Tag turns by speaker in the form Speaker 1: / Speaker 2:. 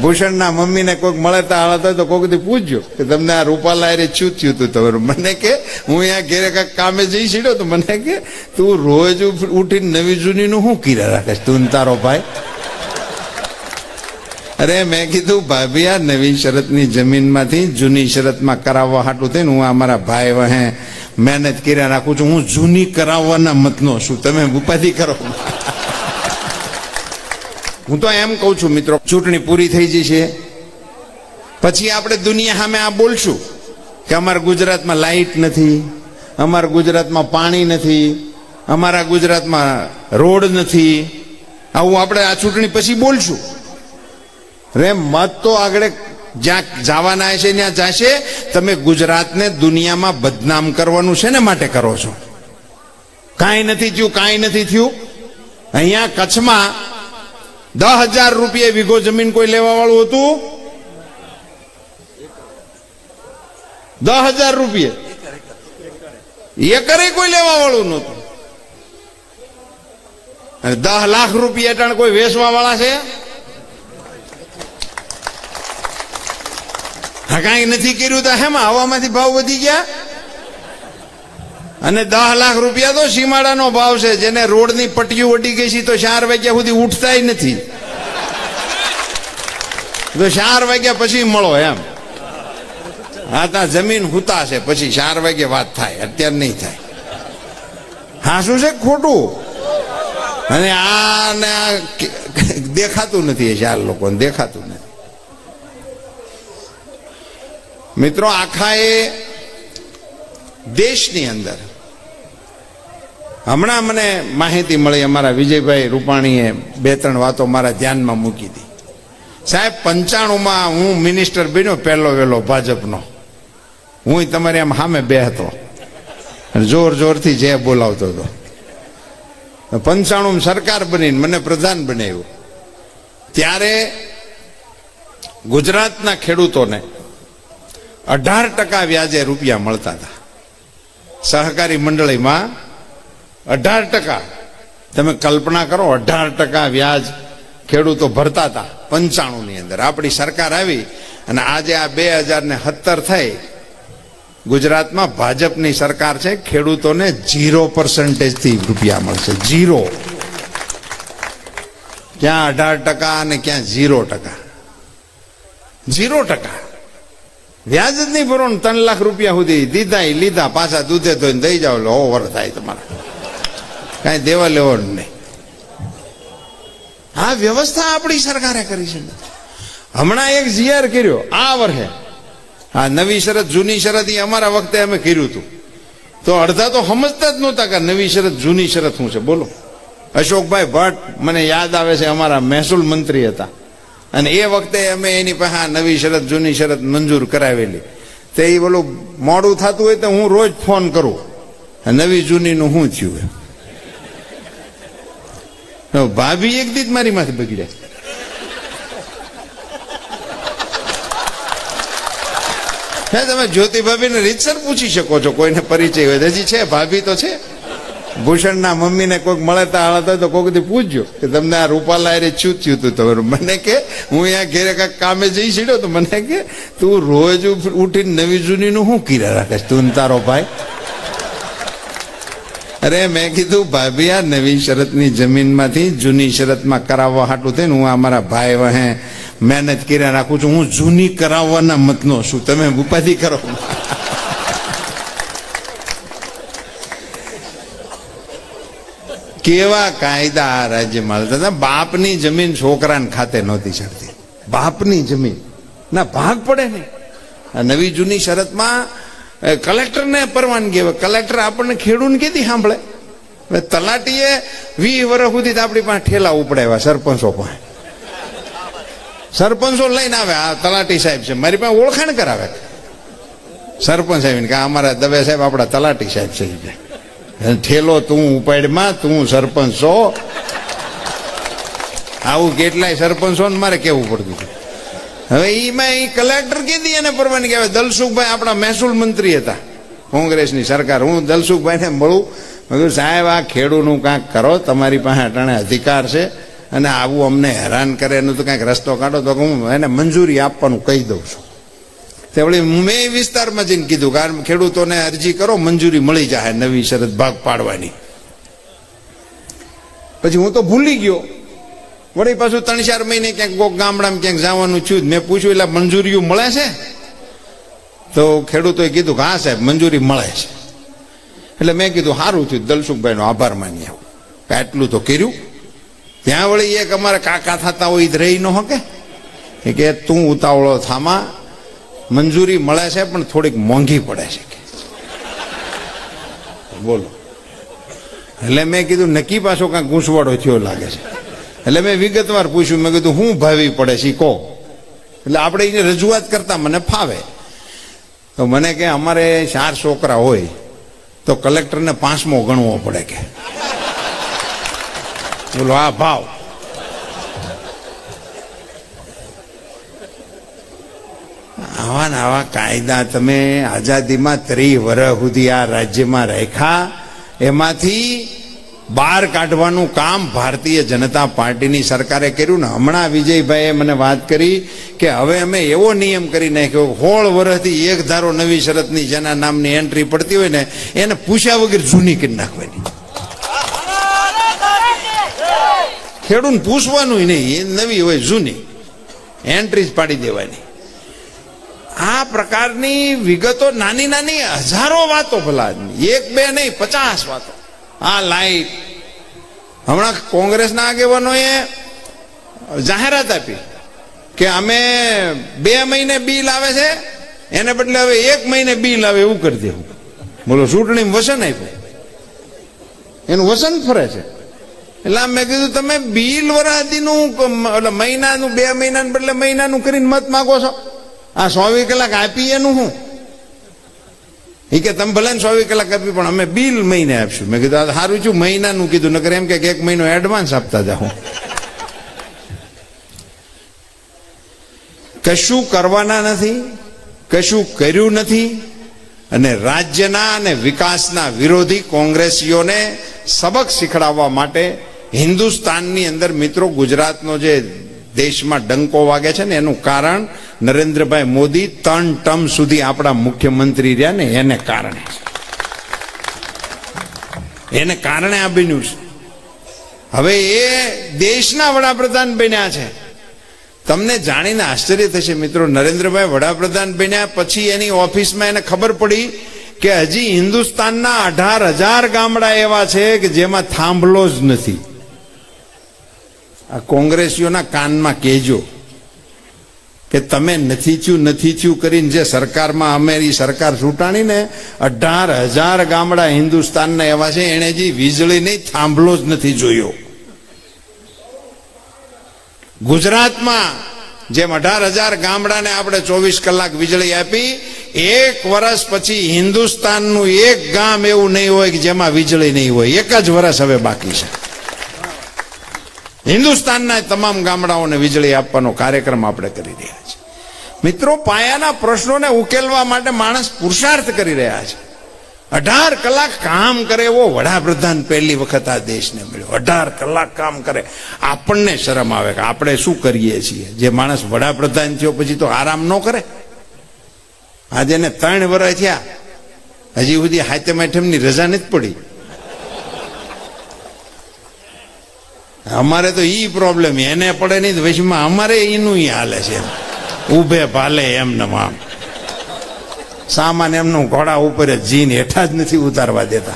Speaker 1: ભૂષણના મમ્મીને કોઈક મળે તો હાલત હોય તો કોઈક દી પૂછજો કે તમને આ રૂપાલા એ શું થયું હતું તમારું? મને કે, હું અહીંયા ઘેરે કાંઈક કામે જઈ સીડ્યો તો મને કે, તું રોજ ઉઠીને નવી જૂનીનું શું કીરા રાખે તું તારો ભાઈ? અરે મેં કીધું, ભાભી, આ નવી શરતની જમીનમાંથી જૂની શરતમાં કરાવવા હાટું થઈને હું આ મારા ભાઈ વહે મહેનત કર્યા રાખું છું. હું જૂની કરાવવાના મતનો છું. તમે ઉપાધિ કરો. હું તો એમ કહું છું, મિત્રો, ચૂંટણી પૂરી થઈ જશે પછી આપણે દુનિયા સામે આ બોલશું કે અમારા ગુજરાતમાં લાઈટ નથી, અમારા ગુજરાતમાં પાણી નથી, અમારા ગુજરાતમાં રોડ નથી. આવું આપણે આ ચૂંટણી પછી બોલશું. રે, મત તો આગળ જ્યાં જવાના છે, ત્યાં જશે. તમે ગુજરાતને દુનિયામાં બદનામ કરવાનું છે ને માટે કરો છો? કાંઈ નથી થયું, કાંઈ નથી થયું. અહીંયા કચ્છમાં દસ હજાર રૂપિયા વીઘો જમીન કોઈ લેવા વાળું હતું? દસ હજાર રૂપિયા? એકરે કોઈ લેવા વાળું નહોતું. અને દસ લાખ રૂપિયા ટાણ કોઈ વેચવા વાળા છે કાંઈ નથી કર્યું તો હેમાં હવામાંથી ભાવ વધી ગયા? અને દસ લાખ રૂપિયા તો સીમાડાનો ભાવ છે. જેને રોડની પટ્ટીઓ વટી ગઈ છે તો ચાર વાગ્યા સુધી ઉઠતાય નથી. તો ચાર વાગ્યા પછી મળો એમ. હા, ત્યાં જમીન હુતા છે. પછી ચાર વાગે વાત થાય. અત્યારે નહીં થાય. હા શું છે ખોટું? અને આ ને આ દેખાતું નથી એ ચાર લોકોને, દેખાતું નથી. મિત્રો, આખા એ દેશની અંદર હમણાં મને માહિતી મળી અમારા વિજયભાઈ રૂપાણીએ બે ત્રણ વાતો મારા ધ્યાનમાં મૂકી હતી. સાહેબ, પંચાણુંમાં હું મિનિસ્ટર બન્યો, પહેલો વહેલો ભાજપનો. હું તમારી આમ સામે બે હતો જોર જોરથી જે બોલાવતો હતો. પંચાણું સરકાર બનીને મને પ્રધાન બનાવ્યું. ત્યારે ગુજરાતના ખેડૂતોને અઢાર ટકા વ્યાજે રૂપિયા મળતા હતા. સહકારી મંડળીમાં અઢાર ટકા. તમે કલ્પના કરો, અઢાર ટકા વ્યાજ ખેડૂતો ભરતા હતા પંચાણું ની અંદર. આપણી સરકાર આવી અને આજે આ બે હજાર ને સત્તર થઈ. ગુજરાતમાં ભાજપની સરકાર છે, ખેડૂતોને ઝીરો પર્સન્ટેજથી રૂપિયા મળશે. જીરો ક્યાં અઢાર ટકા અને ક્યાં જીરો ટકા? જીરો ટકા. વ્યાજ જ નહીં ભરો ત્રણ લાખ રૂપિયા સુધી દીધા લીધા, પાછા દૂધે ધોઈને દઈ જાઓ એટલે ઓવર થાય તમારા. કાંઈ દેવા લેવાનું નહીં. આ વ્યવસ્થા આપણી સરકારે કરી છે. હમણાં એક જીઆર કર્યો, આ વર્ષે. આ નવી શરત, જૂની શરત એ અમારા વખતે અમે કર્યું હતું. તો અડધા તો સમજતા જ નહોતા કે નવી શરત, જૂની શરત શું છે. બોલો. અશોકભાઈ ભટ્ટ, મને યાદ આવે છે, અમારા મહેસૂલ મંત્રી હતા. અને એ વખતે અમે એની પાસે આ નવી શરત, જૂની શરત મંજૂર કરાવેલી. તે એ બોલું, મોડું થતું હોય તો હું રોજ ફોન કરું. નવી, જૂનીનું શું થયું એમ? ભાભી એક દી જ મારી માથે બગડે. હે, તમે જ્યોતિ ભાભીને રીતસર પૂછી શકો છો, કોઈને પરિચય હોય. હજી છે, ભાભી તો છે. ભૂષણના મમ્મીને કોઈક મળતા હાલતા તો કોઈક પૂછજો કે તમને આ રૂપાલા એ શું થયું હતું તમારું મને કે, હું અહીંયા ઘેરે કાંઈક કામે જઈ છડ્યો તો મને કે, તું રોજ ઉઠીને નવી જૂનીનું શું કીરા રાખે તું તારો ભાઈ? અરે, મેં કીધું, ભાભી, આ નવી શરતની જમીનમાંથી જૂની શરતમાં કરાવવા હાટું થઈને હું અમારા ભાઈ વહે મહેનત કર્યા રાખું છું. હું જૂની કરાવવાના મતનો છું. તમે ઉપાધિ કરો. કેવા કાયદા આ રાજ્યમાં હાલતા હતા? બાપની જમીન છોકરાને ખાતે નહોતી ચડતી. બાપની જમીન. ના, ભાગ પડે નહીં. નવી જૂની શરતમાં કલેક્ટરને પરવાનગી હવે કલેક્ટર આપણને ખેડૂને કીધી સાંભળે? હવે તલાટીએ વીસ વર્ષ સુધી આપણી પાસે ઠેલા ઉપડાવ્યા સરપંચો પાસે. સરપંચો લઈને આવે. આ તલાટી સાહેબ છે. મારી પાસે ઓળખાણ કરાવે. સરપંચ સાહેબ કે અમારા દવે સાહેબ આપણા તલાટી સાહેબ છે. ઠેલો તું ઉપાડમાં, તું સરપંચ. છો આવું કેટલાય સરપંચો ને મારે કેવું પડતું હતું? હવે એમાં એ કલેક્ટર કીધી એને પરવાનગી આવે દલસુખભાઈ આપણા મહેસૂલ મંત્રી હતા. કોંગ્રેસની સરકાર. હું દલસુખભાઈને મળું. મેં સાહેબ, આ ખેડૂનું કાંઈક કરો. તમારી પાસે અટાણે અધિકાર છે અને આવું અમને હેરાન કરે. એનું તો કાંઈક રસ્તો કાઢો. તો હું એને મંજૂરી આપવાનું કહી દઉં છું. તે વળી મેં વિસ્તારમાં જઈને કીધું કારણ ખેડૂતોને અરજી કરો, મંજૂરી મળી જાય નવી શરત ભાગ પાડવાની. પછી હું તો ભૂલી ગયો. વળી પાછું ત્રણ ચાર મહિને ક્યાંક કોક ગામડામાં ક્યાંક જવાનું છું મેં પૂછ્યું, એટલે મંજૂરીઓ મળે છે? તો ખેડૂતોએ કીધું કે, હા સાહેબ, મંજૂરી મળે છે. એટલે મેં કીધું, સારું થયું, દલસુખભાઈનો આભાર માની આવું આટલું તો કર્યું. ત્યાં વળી એક અમારે કાકા થતા હોય એ રહી ન હકે કે, તું ઉતાવળો થામાં, મંજૂરી મળે છે, પણ થોડીક મોંઘી પડે છે. કે. બોલો. એટલે મેં કીધું, નક્કી પાછો કાંઈક ગૂંસવાડો થયો લાગે છે. એટલે મેં વિગતવાર પૂછ્યું. મેં કીધું, હું ભાવી પડે છે? કહો. એટલે આપણે એને રજૂઆત કરતા મને ફાવે. તો મને કે, અમારે ચાર છોકરા હોય, તો કલેક્ટરને પાંચમો ગણવો પડે કે. બોલો, આ ભાવ. આવા ને આવા કાયદા તમે આઝાદીમાં ત્રી વર્ષ સુધી આ રાજ્યમાં રાખ્યા. એમાંથી બહાર કાઢવાનું કામ ભારતીય જનતા પાર્ટીની સરકારે કર્યું ને હમણાં વિજયભાઈએ મને વાત કરી કે હવે અમે એવો નિયમ કરી નાખ્યો હોળ વર્ષથી એક ધારો નવી શરતની જેના નામની એન્ટ્રી પડતી હોય ને એને પૂછ્યા વગર જૂની કરી નાખવાની. ખેડૂત પૂછવાનું નહીં, એ નવી હોય જૂની. એન્ટ્રી જ પાડી દેવાની. આ પ્રકારની વિગતો નાની નાની હજારો વાતો ભલા એક બે નહીં, પચાસ વાતો. આ લાઈટ. હમણાં કોંગ્રેસના આગેવાનોએ જાહેરાત આપી કે અમે બે મહિને બિલ આવે છે, એને બદલે હવે એક મહિને બિલ આવે એવું કરી દેવું. બોલો ચૂંટણીમાં વસન આપ્યું. એનું વસન ફરે છે. એટલે મેં કીધું, તમે બિલ વરાદીનું એટલે મહિનાનું, બે મહિનાનું બદલે મહિનાનું કરીને મત માગો છો. આ સો કલાક આપી એનું હું. એ કે તમે ભલે ચોવીસ કલાક આપી, પણ અમે બિલ મહિને આપશું. મેં કીધું સારું છું, મહિનાનું કીધું, નકર એમ કે એક મહિનો એડવાન્સ આપતા જાઓ. કશું કરવાના નથી, કશું કર્યું નથી, અને રાજ્યના અને વિકાસના વિરોધી કોંગ્રેસીઓને સબક શીખડાવવા માટે હિન્દુસ્તાનની અંદર મિત્રો ગુજરાતનો જે દેશમાં ડંકો વાગે છે ને એનું કારણ નરેન્દ્રભાઈ મોદી ત્રણ ટર્મ સુધી આપણા મુખ્યમંત્રી રહ્યા ને એને કારણે એને કારણે આ છે. હવે એ દેશના વડાપ્રધાન બન્યા છે. તમને જાણીને આશ્ચર્ય થશે મિત્રો, નરેન્દ્રભાઈ વડાપ્રધાન બન્યા પછી એની ઓફિસમાં એને ખબર પડી કે હજી હિન્દુસ્તાનના અઢાર હજાર ગામડા એવા છે કે જેમાં થાંભલો જ નથી. આ કોંગ્રેસીઓના કાનમાં કહેજો કે તમે નથી થયું નથી થયું કરીને જે સરકારમાં અમેરી સરકાર ચૂંટાણી ને અઢાર હજાર ગામડા હિન્દુસ્તાનના એવા છે, એણે જે વીજળી નહીં, થાંભલો જ નથી જોયો. ગુજરાતમાં જેમ અઢાર હજાર ગામડાને આપણે ચોવીસ કલાક વીજળી આપી, એક વર્ષ પછી હિન્દુસ્તાનનું એક ગામ એવું નહીં હોય કે જેમાં વીજળી નહીં હોય. એક જ વર્ષ હવે બાકી છે. હિન્દુસ્તાનના તમામ ગામડાઓને વીજળી આપવાનો કાર્યક્રમ આપણે કરી રહ્યા છીએ. મિત્રો, પાયાના પ્રશ્નોને ઉકેલવા માટે માણસ પુરુષાર્થ કરી રહ્યા છે. અઢાર કલાક કામ કરે એવો વડાપ્રધાન પહેલી વખત આ દેશને મળ્યો. અઢાર કલાક કામ કરે. આપણને શરમ આવે કે આપણે શું કરીએ છીએ? જે માણસ વડાપ્રધાન થયો પછી તો આરામ ન કરે. આજે એને ત્રણ વર્ષ થયા. હજી સુધી હાથે માઠમની રજા નથી પડી. અમારે તો ઈ પ્રોબ્લેમ એને પડે નહીં પછીમાં અમારે એનું હાલે છે. ઉભે ભાલે એમને આમ સામાન એમનું ઘોડા ઉપર જ જીન હેઠા જ નથી ઉતારવા દેતા.